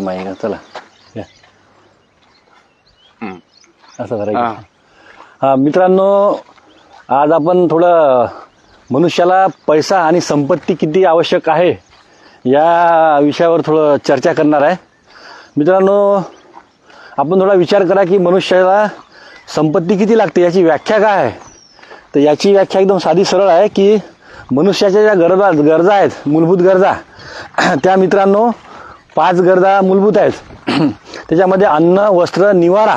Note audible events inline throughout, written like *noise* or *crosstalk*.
माहिती का चला या. असं करायचं. हा मित्रांनो आज आपण थोडं मनुष्याला पैसा आणि संपत्ती किती आवश्यक आहे या विषयावर थोडं चर्चा करणार आहे मित्रांनो आपण थोडा विचार करा की मनुष्याला संपत्ती किती लागते याची व्याख्या काय आहे तर याची व्याख्या एकदम साधी सरळ आहे की मनुष्याच्या ज्या गरजा गरजा आहेत मूलभूत गरजा त्या मित्रांनो पाच गरजा मूलभूत आहेत. *clears throat* त्याच्यामध्ये अन्न वस्त्र निवारा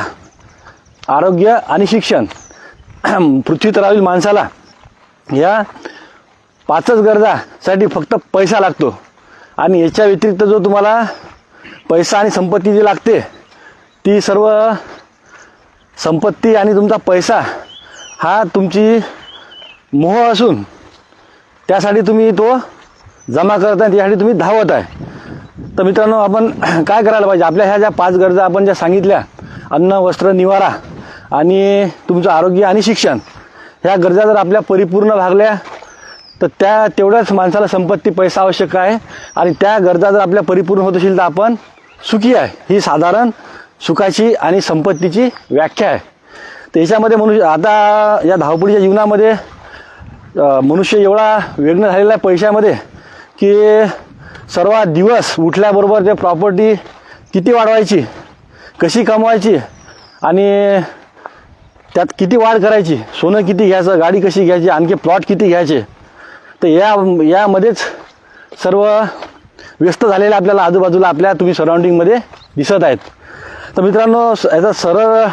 आरोग्य आणि शिक्षण. *clears throat* पृथ्वी तलावरील माणसाला. या पाचच गरजासाठी फक्त पैसा लागतो. आणि याच्या व्यतिरिक्त जो तुम्हाला पैसा आणि संपत्ती जी लागते ती सर्व संपत्ती आणि तुमचा पैसा हा तुमची मोह असून त्यासाठी तुम्ही तो जमा करत आहे त्यासाठी तुम्ही धावत आहे. तर मित्रांनो आपण *clears throat* काय करायला पाहिजे? आपल्या ह्या ज्या पाच गरजा आपण ज्या सांगितल्या अन्न वस्त्र निवारा आणि तुमचं आरोग्य आणि शिक्षण ह्या गरजा जर आपल्या परिपूर्ण भागल्या तर त्या तेवढ्याच माणसाला संपत्ती पैसा आवश्यक आहे आणि त्या गरजा जर आपल्या परिपूर्ण होत असेल तर आपण सुखी आहे. ही साधारण सुखाची आणि संपत्तीची व्याख्या आहे. तर याच्यामध्ये मनुष्य आता या धावपळीच्या जीवनामध्ये मनुष्य एवढा वेगळं झालेला आहे पैशामध्ये की सर्व दिवस उठल्याबरोबर ते प्रॉपर्टी किती वाढवायची कशी कमवायची आणि त्यात किती वाढ करायची सोनं किती घ्यायचं गाडी कशी घ्यायची आणखी प्लॉट किती घ्यायचे तर या यामध्येच सर्व व्यस्त झालेले आपल्याला आजूबाजूला आपल्या तुम्ही सराउंडिंगमध्ये दिसत आहेत. तर मित्रांनो स- याचा सरळ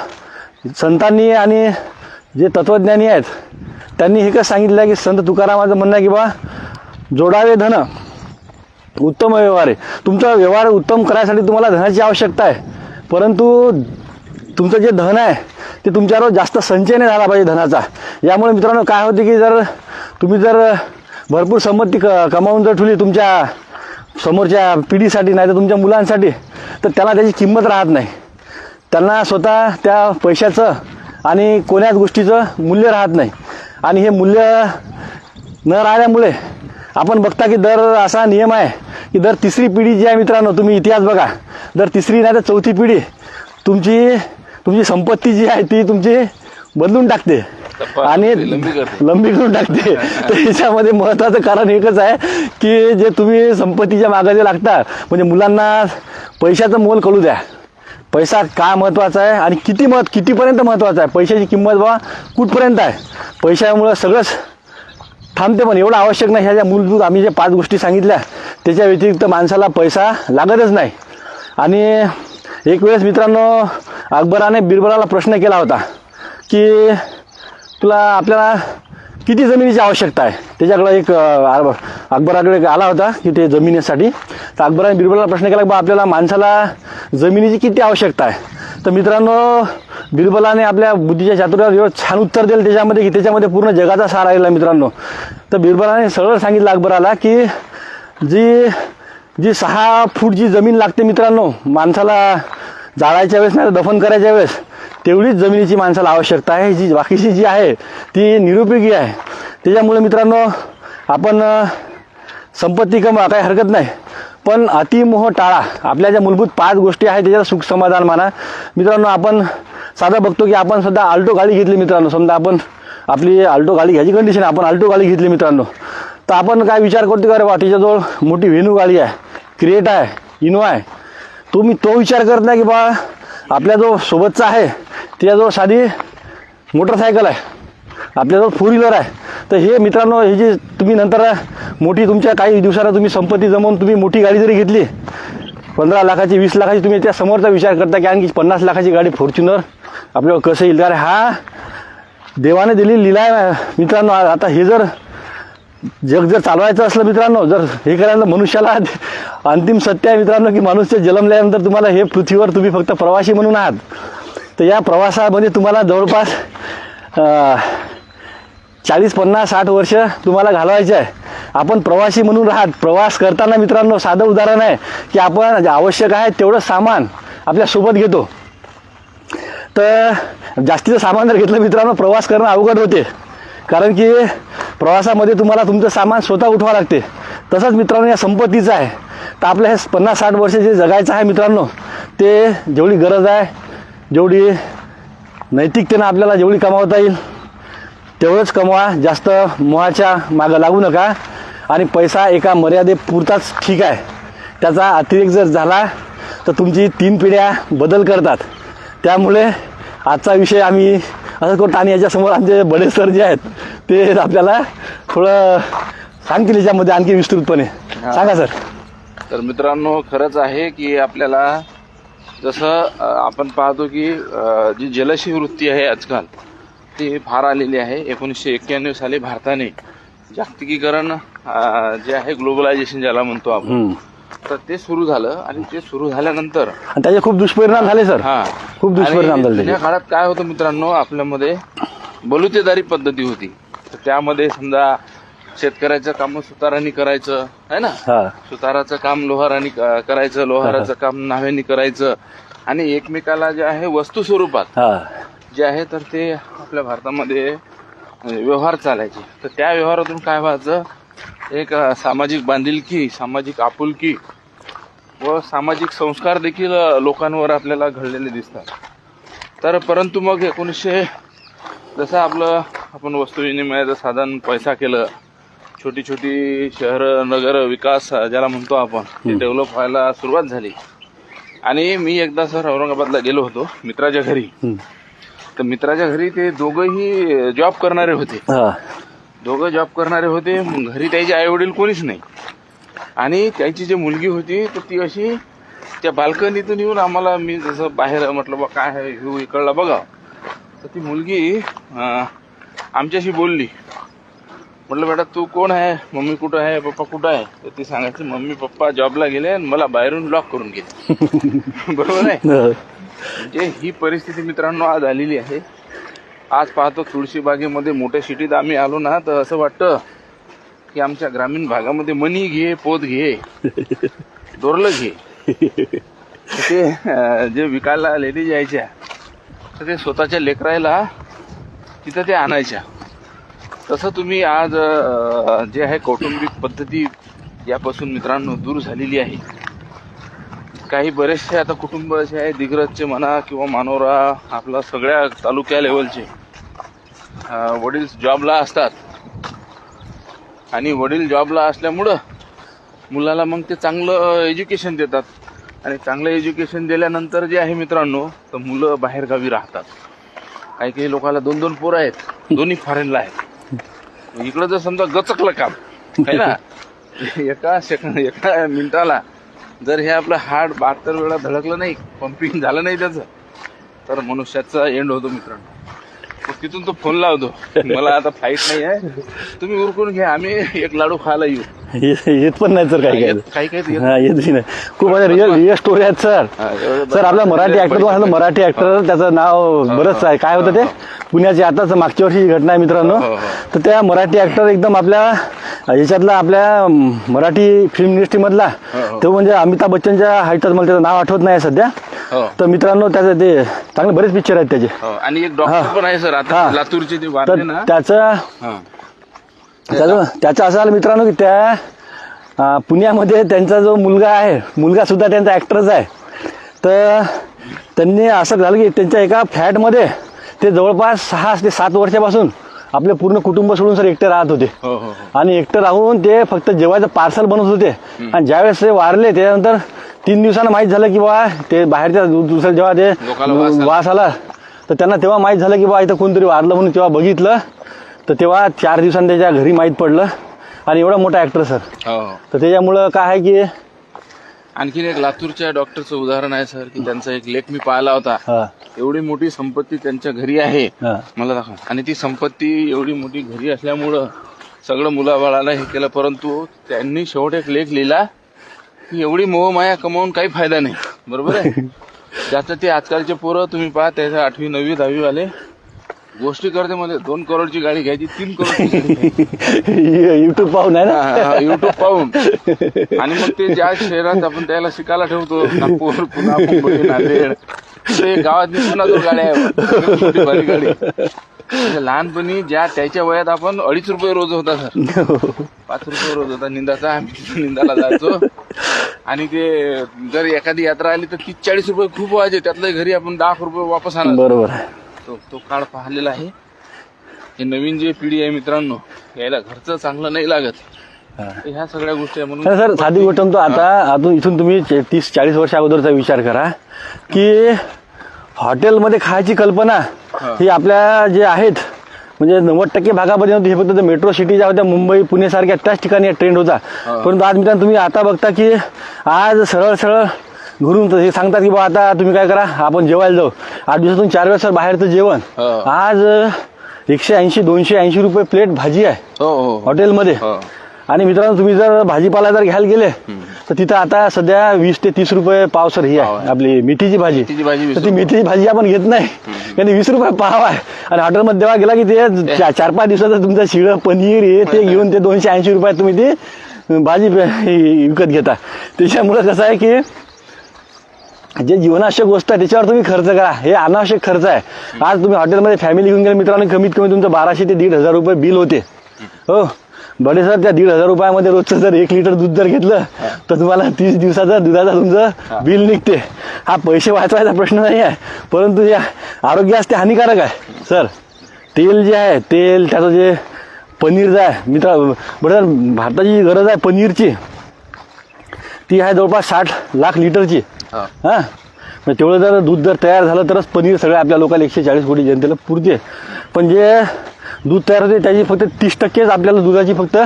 संतांनी आणि जे तत्त्वज्ञानी आहेत त्यांनी हे कसं सांगितलं आहे की संत तुकारामाचं म्हणणं आहे की बा जोडावे धन. उत्तम व्यवहार आहे. तुमचा व्यवहार उत्तम करायसाठी तुम्हाला धनाची आवश्यकता आहे. परंतु तुमचं जे धन आहे ते तुमच्यावर जास्त संचय नाही झाला पाहिजे धनाचा. यामुळे मित्रांनो काय होते की जर तुम्ही जर भरपूर संमती क कमावून जर ठेवली तुमच्या समोरच्या पिढीसाठी नाही तर तुमच्या मुलांसाठी तर त्याला त्याची किंमत राहत नाही. त्यांना स्वतः त्या पैशाचं आणि कोण्याच गोष्टीचं मूल्य राहत नाही. आणि हे मूल्य न राहिल्यामुळे आपण बघता की दर असा नियम आहे की दर तिसरी पिढी जी आहे मित्रांनो तुम्ही इतिहास बघा. दर तिसरी नाही तर चौथी पिढी तुमची तुमची संपत्ती जी आहे ती तुमची बदलून टाकते. आणि लंबी करून टाकते. *laughs* तर याच्यामध्ये महत्त्वाचं कारण एकच आहे की जे तुम्ही संपत्तीच्या मागे जे लागता म्हणजे मुलांना पैशाचं मोल कळू द्या. पैसा का महत्त्वाचा आहे आणि किती मत कितीपर्यंत महत्त्वाचा आहे? पैशाची किंमत बा कुठपर्यंत आहे? पैशामुळं सगळंच थांबते पण एवढं आवश्यक नाही. ह्या ज्या मूलभूत आम्ही ज्या पाच गोष्टी सांगितल्या त्याच्या व्यतिरिक्त माणसाला पैसा लागतच नाही. आणि एक वेळेस मित्रांनो अकबराने बिरबलाला प्रश्न केला होता की तुला आपल्याला किती जमिनीची आवश्यकता आहे? त्याच्याकडं एक अकबराकडे आला होता की ते जमिनीसाठी. तर अकबराने बिरबलाला प्रश्न केला की बा आपल्याला माणसाला जमिनीची किती आवश्यकता आहे? तर मित्रांनो बिरबलाने आपल्या बुद्धीच्या चातुर्यावर एवढं छान उत्तर दिलं त्याच्यामध्ये की त्याच्यामध्ये पूर्ण जगाचा सार आलेला मित्रांनो. तर बिरबलाने सरळ सांगितलं अकबराला की जी जी सहा फूट जी जमीन लागते मित्रांनो माणसाला जाळायच्या वेळेस नाही तर दफन करायच्या वेळेस तेवढीच जमिनीची माणसाला आवश्यकता आहे. जी बाकीची जी आहे ती निरुपयोगी आहे. त्याच्यामुळे मित्रांनो आपण संपत्ती कमा काही हरकत नाही. पण अतिमोह टाळा. आपल्या ज्या मूलभूत पाच गोष्टी आहेत त्याच्यात सुख समाधान माना. मित्रांनो आपण साधं बघतो की आपण सध्या आल्टो गाडी घेतली मित्रांनो. समजा आपण आपली आल्टो गाडी घ्यायची कंडिशन आहे आपण आल्टो गाडी घेतली मित्रांनो. तर आपण काय विचार करतो का रे बा तिच्याजवळ मोठी व्हेन्यू गाडी आहे क्रिएट आहे इनोवा आहे. तुम्ही तो विचार करत नाही की बा आपल्या जो सोबतचा आहे त्याच्याजवळ साधी मोटरसायकल आहे. आपल्याजवळ फोर व्हीलर आहे. तर हे मित्रांनो हे जे तुम्ही नंतर मोठी तुमच्या काही दिवसाला तुम्ही संपत्ती जमवून तुम्ही मोठी गाडी जरी घेतली पंधरा लाखाची वीस लाखाची तुम्ही त्या समोरचा विचार करता की आणखी पन्नास लाखाची गाडी फॉर्च्युनर आपल्याला कसं येईल? कारण हा देवाने दिलेली लिला आहे मित्रांनो. आता हे जर जग जर चालवायचं असलं मित्रांनो जर हे करायला मनुष्याला अंतिम सत्य आहे मित्रांनो की मनुष्य जन्मल्यानंतर तुम्हाला हे पृथ्वीवर तुम्ही फक्त प्रवासी म्हणून आहात. तर या प्रवासामध्ये तुम्हाला जवळपास चाळीस पन्नास साठ वर्ष तुम्हाला घालवायचे आहे. आपण प्रवासी म्हणून राहत प्रवास करताना मित्रांनो साधं उदाहरण आहे की आपण जे आवश्यक आहे तेवढं सामान आपल्यासोबत घेतो. तर जास्तीचं सामान जर घेतलं मित्रांनो प्रवास करणं अवघड होते. कारण की प्रवासामध्ये तुम्हाला तुमचं सामान स्वतः उठवावं लागते. तसंच मित्रांनो या संपत्तीचं आहे. तर आपल्या हे पन्नास साठ वर्ष जे जगायचं आहे मित्रांनो ते जेवढी गरज आहे जेवढी नैतिकतेनं आपल्याला जेवढी कमावता येईल तेवढंच कमवा जास्त मोहाच्या मागं लागू नका आणि पैसा एका मर्यादेपुरताच ठीक आहे. त्याचा अतिरेक जर झाला तर तुमची तीन पिढ्या बदल करतात. त्यामुळे आजचा विषय आम्ही असं करतो आणि याच्यासमोर आमचे बडे सर जे आहेत ते आपल्याला थोडं सांगतील याच्यामध्ये आणखी विस्तृतपणे. सांगा सर. तर मित्रांनो खरंच आहे की आपल्याला जसं आपण पाहतो की जी जलशी वृत्ती आहे आजकाल ती फार आलेली आहे. एकोणीसशे एक्क्याण्णव साली भारताने जागतिकीकरण जे आहे ग्लोबलायझेशन ज्याला म्हणतो आपण. तर ते सुरू झालं आणि ते सुरू झाल्यानंतर त्याचे खूप दुष्परिणाम झाले सर. हा. खूप दुष्परिणाम झाले. जुन्या त्याचे. काळात काय होतं मित्रांनो आपल्यामध्ये बलुतेदारी पद्धती होती. तर त्यामध्ये समजा शेतकऱ्याचं काम सुतारांनी करायचं आहे ना? हा. सुताराचं काम लोहारांनी करायचं लोहाराचं काम नाव्यानी करायचं. आणि एकमेकाला जे आहे वस्तू स्वरूपात हा. जे आहे तर ते आपल्या भारतामध्ये व्यवहार चालायचे. तर त्या व्यवहारातून काय व्हायचं? एक सामाजिक बांधिलकी सामाजिक आपुलकी व सामाजिक संस्कार देखील लोकांवर आपल्याला घडलेले दिसतात. तर परंतु मग एकोणीसशे जसं आपलं आपण वस्तू विनिमयाचं साधन पैसा केलं छोटी छोटी शहर नगर विकास ज्याला म्हणतो आपण ते डेव्हलप व्हायला सुरुवात झाली. आणि मी एकदा सर औरंगाबादला गेलो होतो मित्राच्या घरी. तर मित्राच्या घरी ते दोघंही जॉब करणारे होते. हा. दोघं जॉब करणारे होते. घरी त्याचे आई वडील कोणीच नाही. आणि त्यांची जी मुलगी होती तर ती अशी त्या बाल्कनीतून येऊन आम्हाला मी जसं बाहेर म्हटलं बा काय आहे इकडला बघा. तर ती मुलगी आमच्याशी बोलली. म्हटलं बेटा तू कोण आहे? मम्मी कुठं आहे? पप्पा कुठं आहे? तर ती सांगायची मम्मी पप्पा जॉबला गेले आणि मला बाहेरून लॉक करून गेले. *laughs* बरोबर आहे. म्हणजे ही परिस्थिती मित्रांनो आज आलेली आहे. आज पाहतो तुळशीबागेमध्ये मोठ्या सिटीत आम्ही आलो ना तर असं वाटतं की आमच्या ग्रामीण भागामध्ये मनी घे पोत घे दोरलं घे. ते जे विकायला लेडीज यायच्या तर ते स्वतःच्या लेकरायला तिथं ते आणायच्या. तसं तुम्ही आज जे आहे कौटुंबिक पद्धती यापासून मित्रांनो दूर झालेली आहे. काही बरेचसे आता कुटुंब असे आहे दिग्रजचे म्हणा किंवा मानोरा आपला सगळ्या तालुक्या लेवलचे. वडील जॉबला असतात. आणि वडील जॉबला असल्यामुळं मुलाला मग ते चांगलं एज्युकेशन देतात. आणि चांगलं एज्युकेशन दिल्यानंतर जे आहे मित्रांनो तर मुलं बाहेरगावी राहतात. काही काही लोकांना दोन दोन पोरं आहेत दोन्ही फॉरेनला आहेत. इकडं जर समजा गचकलं काम आहे ना? *laughs* एका सेकंड एका मिनिटाला जर हे आपलं हार्ड बहात्तर वेळा धडकलं नाही पंपिंग झालं नाही त्याचं तर मनुष्याचा एंड होतो मित्रांनो. मग तिथून तो फोन लावतो. मला आता फाईट नाही आहे. तुम्ही उरकून घ्या आम्ही एक लाडू खायला येऊ. येत येत पण नाही सर काही काही. येत हा नाही. खूप रिअल रिअल स्टोरी आहेत सर. हा, एवढं सर आपला मराठी ऍक्टर तुम्हाला मराठी ऍक्टर त्याचं नाव बरंच आहे. काय होतं ते? पुण्याची आताच मागच्या वर्षी घटना आहे मित्रांनो. हो, हो. तर त्या मराठी ऍक्टर एकदम आपल्या याच्यातला आपल्या मराठी फिल्म इंडस्ट्रीमधला हो, हो. तो म्हणजे अमिताभ बच्चनच्या हाईटात मला त्याचं नाव आठवत नाही सध्या. हो. तर मित्रांनो त्याचं ते चांगले बरेच पिक्चर आहेत त्याचे. हो आणि एक डॉक्टर पण आहे सर आता हा. लातूरचे ते तर वारले ना. त्याचं हा. त्याचं त्याचं असं आलं मित्रांनो की त्या अं, पुण्यामध्ये त्यांचा जो मुलगा आहे मुलगा सुद्धा त्यांचा ऍक्टरच आहे. तर त्यांनी असं झालं की त्यांच्या एका फ्लॅटमध्ये ते जवळपास सहा ते सात वर्षापासून आपले पूर्ण कुटुंब सोडून सर एकटे राहत होते. हो आणि एकटं राहून ते फक्त जेवायचं पार्सल बनवत होते. आणि ज्यावेळेस ते वारले त्याच्यानंतर तीन दिवसांना माहीत झालं की बा ते बाहेरच्या दुसऱ्या जेव्हा ते वास आला. तर त्यांना तेव्हा माहीत झालं की बा इथं कोणतरी वारलं म्हणून तेव्हा बघितलं. तर तेव्हा चार दिवसांनी त्याच्या घरी माहीत पडलं. आणि एवढा मोठा ऍक्टर सर हो. तर त्याच्यामुळं काय आहे की आणखीन एक लातूरच्या डॉक्टरचं उदाहरण आहे सर की त्यांचा एक लेख मी पाहिला होता. एवढी मोठी संपत्ती त्यांच्या घरी आहे. मला दाखवा. आणि ती संपत्ती एवढी मोठी घरी असल्यामुळं सगळं मुलाबाळाला हे केलं परंतु त्यांनी शेवट एक लेख लिहिला. की एवढी मोहमाया कमावून काही फायदा नाही. बरोबर आहे? *laughs* ज्याचं ते आजकालचे पोरं तुम्ही पहा त्याच्या आठवी नववी दहावी वाले गोष्टी करते मध्ये दोन करोडची गाडी घ्यायची तीन घ्यायची. युट्यूब पाहून आहे ना? युट्यूब पाहून. *laughs* आणि मग ते ज्या शहरात आपण त्याला शिकायला ठेवतो नागपूर पुन्हा नांदेड. ते गावात पुन्हा दोन गाड्या गाडी. म्हणजे लहानपणी ज्या त्याच्या वयात आपण अडीच रुपये रोज होता सर. पाच रुपये रोज होता निंदाचा. आम्ही निंदाला जायचो. आणि ते जर एखादी यात्रा आली तर तीस चाळीस रुपये खूप व्हायचे त्यातलं घरी आपण दहा रुपये वापस आणा बरोबर आहे. तो तो काळ पाहिलेला आहे. हे नवीन जे पिढी आहे मित्रांनो यायला घरचं चांगलं नाही लागत. ह्या सगळ्या गोष्टी आहे म्हणून सर साधी गोष्ट म्हणतो आता अजून इथून तुम्ही तीस चाळीस वर्ष अगोदरचा विचार करा की हॉटेलमध्ये खायची कल्पना हा. आपल्या जे आहेत म्हणजे नव्वद टक्के भागामध्ये नव्हती हे फक्त मेट्रो सिटी ज्या होत्या मुंबई पुणे सारख्या त्याच ठिकाणी ट्रेंड होता. परंतु आज मित्रांनो तुम्ही आता बघता की आज सरळ सरळ घरून हे सांगतात की बा आता तुम्ही काय करा आपण जेवायला जाऊ. आठ दिवसातून चार वेळेस बाहेरचं जेवण. आज एकशे ऐंशी दोनशे ऐंशी रुपये प्लेट भाजी आहे. हो हो. हॉटेलमध्ये. आणि मित्रांनो तुम्ही जर भाजीपाला जर घ्यायला गेले तर तिथं आता सध्या वीस ते तीस रुपये पावसर ही आहे. आपली मेथीची भाजी. तर ती मेथीची भाजी आपण घेत नाही. कारण वीस रुपये पाव आहे. आणि हॉटेलमध्ये जेव्हा गेला की ते चार पाच दिवसाचं तुमचं शिळं पनीर हे ते घेऊन ते दोनशे ऐंशी रुपयात तुम्ही ती भाजी विकत घेता. त्याच्यामुळे कसं आहे की जे जीवनावश्यक वस्तू आहे त्याच्यावर तुम्ही खर्च करा. हे अनावश्यक खर्च आहे. आज तुम्ही हॉटेलमध्ये फॅमिली घेऊन गेले मित्रांनो कमीत कमी तुमचं बाराशे ते दीड हजार रुपये बिल होते. हो. बडे सर त्या दीड हजार रुपयामध्ये रोजचं जर एक लिटर दूध जर घेतलं तर तुम्हाला तीस दिवसाचं दुधाचं तुमचं बिल निघते. हा पैसे वाचवायचा प्रश्न नाही आहे. परंतु या आरोग्यास ते हानिकारक आहे. सर तेल जे आहे तेल त्याचं जे पनीर जे आहे मित्र बरं सर भारताची जी गरज आहे पनीरची ती आहे जवळपास साठ लाख लिटरची. हा. मग तेवढं जर दूध जर तयार झालं तरच पनीर सगळ्या आपल्या लोकांना एकशे चाळीस कोटी जनतेला पुरते. पण जे दूध तयार होते त्याची फक्त तीस टक्केच आपल्याला दुधाची फक्त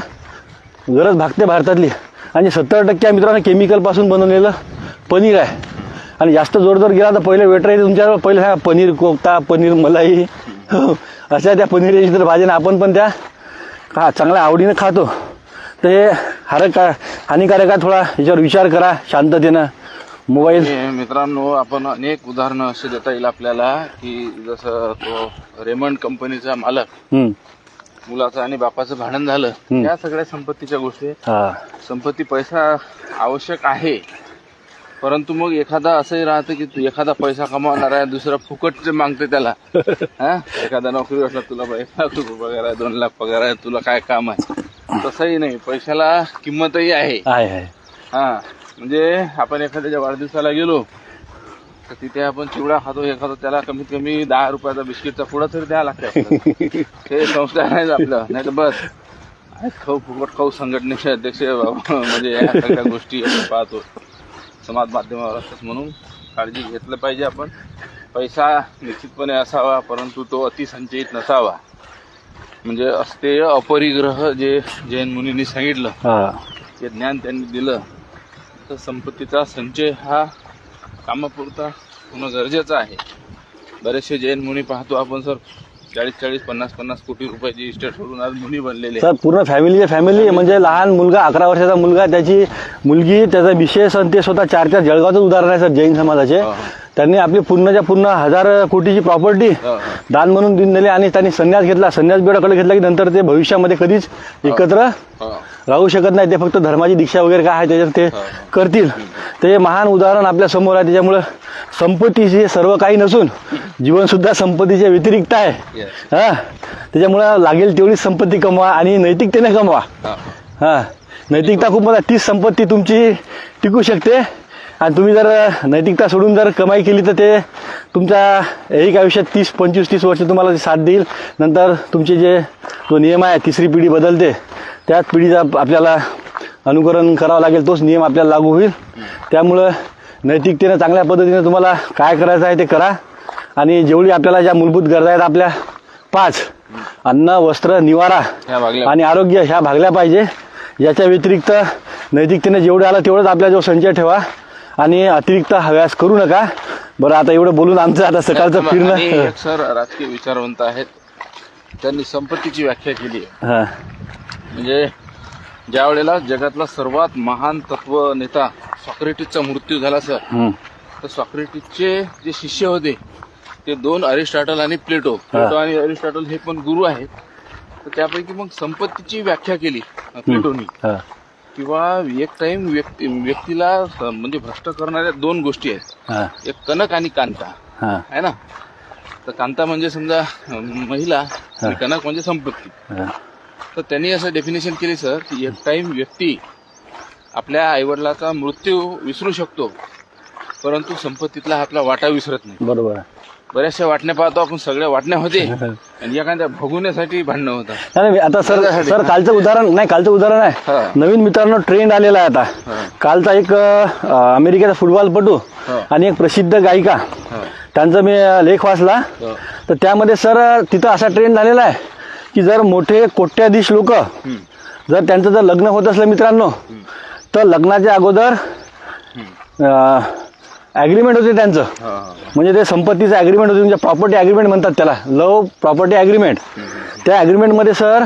गरज भागते भारतातली. आणि सत्तर टक्के मित्रांनो केमिकलपासून बनवलेलं पनीर आहे. आणि जास्त जोर जर गेला तर पहिले वेटर येते तुमच्यावर पहिले हा पनीर कोफ्ता पनीर मलाई हो, *laughs* अशा त्या पनीर तर भाजीनं आपण पण त्या हा चांगल्या आवडीनं खातो. तर हे हारक हानिकारक आहे थोडा याच्यावर विचार करा शांततेनं. मोबाईल. मित्रांनो आपण अनेक उदाहरणं असे देता येईल आपल्याला की जसं तो रेमंड कंपनीचा मालक मुलाचं आणि बापाचं भांडण झालं. या सगळ्या संपत्तीच्या गोष्टी. हा. संपत्ती पैसा आवश्यक आहे परंतु मग एखादा असंही राहतं की तू एखादा पैसा कमावणार आहे दुसरा फुकट मागते त्याला. *laughs* हा? एखादा नोकरी असला तुला एक लाख रुपये पगार आहे दोन लाख पगार आहे तुला काय काम आहे? तसंही नाही पैशाला किंमतही आहे. हा. म्हणजे आपण एखाद्याच्या वाढदिवसाला गेलो तर तिथे आपण चिवडा खातो हे खातो त्याला कमीत कमी दहा रुपयाचा बिस्किटचा पुडा तरी द्यावा लागतो *laughs* ते संस्कार नाही आपलं नाही तर बस खाऊ फुकट खाऊ संघटनेचे अध्यक्ष म्हणजे या सगळ्या गोष्टी आपण पाहतो. समाज माध्यमावर असतात म्हणून काळजी घेतलं पाहिजे आपण. पैसा निश्चितपणे असावा परंतु तो अतिसंचयित नसावा. म्हणजे असते अपरिग्रह जे जैन मुनींनी सांगितलं हा. जे ज्ञान त्यांनी दिलं. तर संपत्तीचा संचय हा कामापुरता होणं गरजेचं आहे. बरेचसे जैन मुनी पाहतो आपण सर चाळीस चाळीस पन्नास पन्नास कोटी रुपयाची इस्टेट सोडून आज मुनी बनलेले सर पूर्ण फॅमिली फॅमिली म्हणजे लहान मुलगा अकरा वर्षाचा मुलगा त्याची मुलगी त्याचा विशेष आणि ते स्वतः चार चार जळगावचं उदाहरण आहे सर जैन समाजाचे. त्यांनी आपली पूर्णच्या पूर्ण हजार कोटीची प्रॉपर्टी. दान म्हणून देऊन दिली आणि त्यांनी संन्यास घेतला. संन्यास बेडाकडे घेतला की नंतर ते भविष्यामध्ये कधीच एकत्र. राहू शकत नाही. ते फक्त धर्माची दीक्षा वगैरे काय आहे त्याच्यात ते. करतील. ते महान उदाहरण आपल्यासमोर आहे. त्याच्यामुळं संपत्तीचे सर्व काही नसून जीवन सुद्धा संपत्तीच्या व्यतिरिक्त आहे. हा. त्याच्यामुळं लागेल तेवढी संपत्ती कमवा आणि नैतिकतेने कमवा. हा. नैतिकता खूप मला तीच संपत्ती तुमची टिकू शकते. आणि तुम्ही जर नैतिकता सोडून जर कमाई केली तर ते तुमच्या एक आयुष्यात तीस पंचवीस तीस वर्ष तुम्हाला ते साथ देईल. नंतर तुमचे जे जो नियम आहे तिसरी पिढी बदलते त्याच पिढीचा आपल्याला अनुकरण करावं लागेल तोच नियम आपल्याला लागू होईल. त्यामुळं नैतिकतेनं चांगल्या पद्धतीने तुम्हाला काय करायचं आहे ते करा. आणि जेवढी आपल्याला ज्या मूलभूत गरजा आहेत आपल्या पाच अन्न वस्त्र निवारा आणि आरोग्य ह्या भागल्या पाहिजे. याच्या व्यतिरिक्त नैतिकतेने जेवढं आलं तेवढंच आपल्याजवळ संचय ठेवा. आणि अतिरिक्त हव्यास करू नका. बरं आता एवढं बोलून आमचं आता सकाळचं फिरणं सर राजकीय विचारवंत आहेत. त्यांनी संपत्तीची व्याख्या केली आहे. म्हणजे ज्या वेळेला जगातला सर्वात महान तत्व नेता सॉक्रेटिसचा मृत्यू झाला सर. तर सॉक्रेटिसचे जे शिष्य होते ते दोन अरिस्टॉटल आणि प्लेटो. प्लेटो आणि अरिस्टॉटल हे पण गुरु आहेत. तर त्यापैकी मग संपत्तीची व्याख्या केली प्लेटोनी. किंवा एक टाइम व्यक्ती व्यक्तीला म्हणजे भ्रष्ट करणाऱ्या दोन गोष्टी आहेत. एक कनक आणि कांता हा. आहे ना तर कांता म्हणजे समजा महिला आणि कनक म्हणजे संपत्ती. तर त्यांनी असं डेफिनेशन केली सर की एक टाइम व्यक्ती आपल्या आईवडिलाचा मृत्यू विसरू शकतो परंतु संपत्तीतला आपला वाटा विसरत नाही बरोबर. बऱ्याचशा वाटण्या पाहतो आपण सगळ्या वाटण्या होते. *laughs* आणि एखाद्या भोगवण्यासाठी भांडणं होतात. नाही नाही, आता सर सर कालचं उदाहरण नाही कालचं उदाहरण हा. आहे नवीन मित्रांनो ट्रेंड आलेला आहे आता. कालचा एक अं, अमेरिकेचा फुटबॉलपटू हा. आणि एक प्रसिद्ध गायिका. त्यांचा मी अं, लेख वाचला. तर त्यामध्ये सर तिथं असा ट्रेंड झालेला आहे की जर मोठे कोट्याधीश लोक जर त्यांचं जर लग्न होत असलं मित्रांनो तर लग्नाच्या अगोदर ॲग्रीमेंट होते त्यांचं. म्हणजे ते संपत्तीचं ॲग्रीमेंट होते म्हणजे प्रॉपर्टी ॲग्रीमेंट म्हणतात त्याला. लव प्रॉपर्टी ॲग्रीमेंट त्या ॲग्रीमेंटमध्ये सर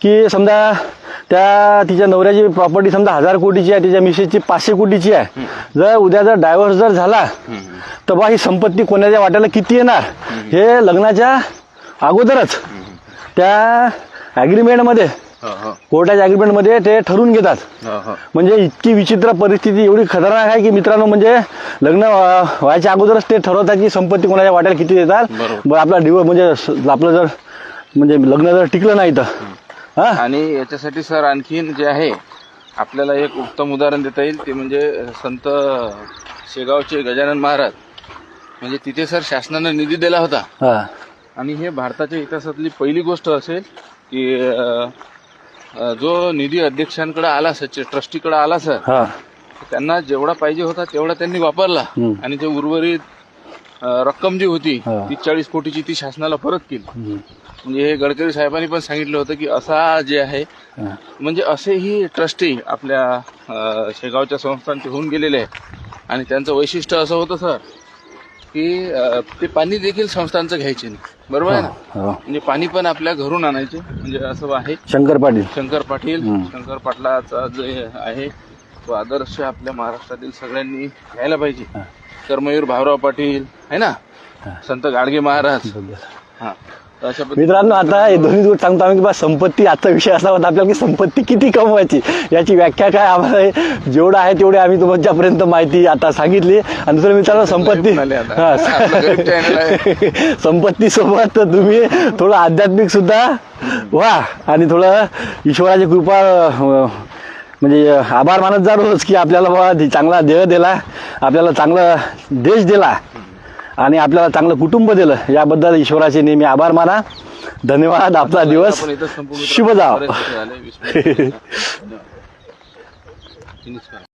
की समजा त्या तिच्या नवऱ्याची प्रॉपर्टी समजा हजार कोटीची आहे तिच्या मिसेसची पाचशे कोटीची आहे. जर उद्या जर डायव्हर्स जर झाला तर बा ही संपत्ती कोणाच्या वाट्याला किती येणार? हे लग्नाच्या अगोदरच त्या ॲग्रीमेंटमध्ये कोर्टाच्या ॲग्रीमेंटमध्ये ते ठरवून घेतात. म्हणजे इतकी विचित्र परिस्थिती एवढी खतरनाक आहे की मित्रांनो म्हणजे लग्न व्हा- व्हायच्या अगोदरच ते ठरवतात की संपत्ती कोणाच्या वाट्याला किती देतात. आपला डिवोर्स म्हणजे आपलं जर म्हणजे लग्न जर टिकलं नाही तर. आणि याच्यासाठी सर आणखीन जे आहे आपल्याला एक उत्तम उदाहरण देता येईल. ते म्हणजे संत शेगावचे गजानन महाराज म्हणजे तिथे सर शासनानं निधी दिला होता. हा. आणि हे भारताच्या इतिहासातली पहिली गोष्ट असेल की अं, जो निधी अध्यक्षांकडे आला सर ट्रस्टीकडे आला सर हा त्यांना जेवढा पाहिजे होता तेवढा त्यांनी वापरला हम्म. आणि ते उर्वरित अं, रक्कम जी होती हा. ती चाळीस कोटीची ती शासनाला परत केली हम्म. म्हणजे हे गडकरी साहेबांनी पण सांगितलं होतं की असा जे आहे हा. म्हणजे असेही ट्रस्टी आपल्या अं, शेगावच्या संस्थांचे होऊन गेलेले आहेत आणि त्यांचं वैशिष्ट्य असं होतं सर की अं, ते पाणी देखील संस्थांचं घ्यायचे नाही. बरोबर आहे ना? हा. म्हणजे पाणी पण आपल्या घरून आणायचे. म्हणजे असं आहे. शंकर पाटील. शंकर पाटील. हम्म. शंकर पाटलाचा जे आहे तो आदर्श आपल्या महाराष्ट्रातील सगळ्यांनी घ्यायला पाहिजे. कर्मयूर भाऊराव पाटील. आहे ना? संत गाडगे महाराज. हा. मित्रांनो आता हे दोन्ही गोष्ट सांगतो आम्ही की बा संपत्ती आजचा विषय असा होता आपल्याला की संपत्ती किती कमवायची? याची व्याख्या काय आम्हाला जेवढं आहे तेवढे आम्ही तुमच्यापर्यंत माहिती आता सांगितली. आणि दुसरं मित्रांनो संपत्ती. हा. *laughs* संपत्ती सोबत तुम्ही थोडं आध्यात्मिक सुद्धा व्हा. आणि थोडं ईश्वराची कृपा म्हणजे आभार मानत जा रोज की आपल्याला बाबा चांगला देह दिला आपल्याला चांगला देश दिला. आणि आपल्याला चांगलं कुटुंब दिलं. याबद्दल ईश्वराचे नेहमी आभार माना. धन्यवाद. आपला दिवस शुभ जाव. *laughs*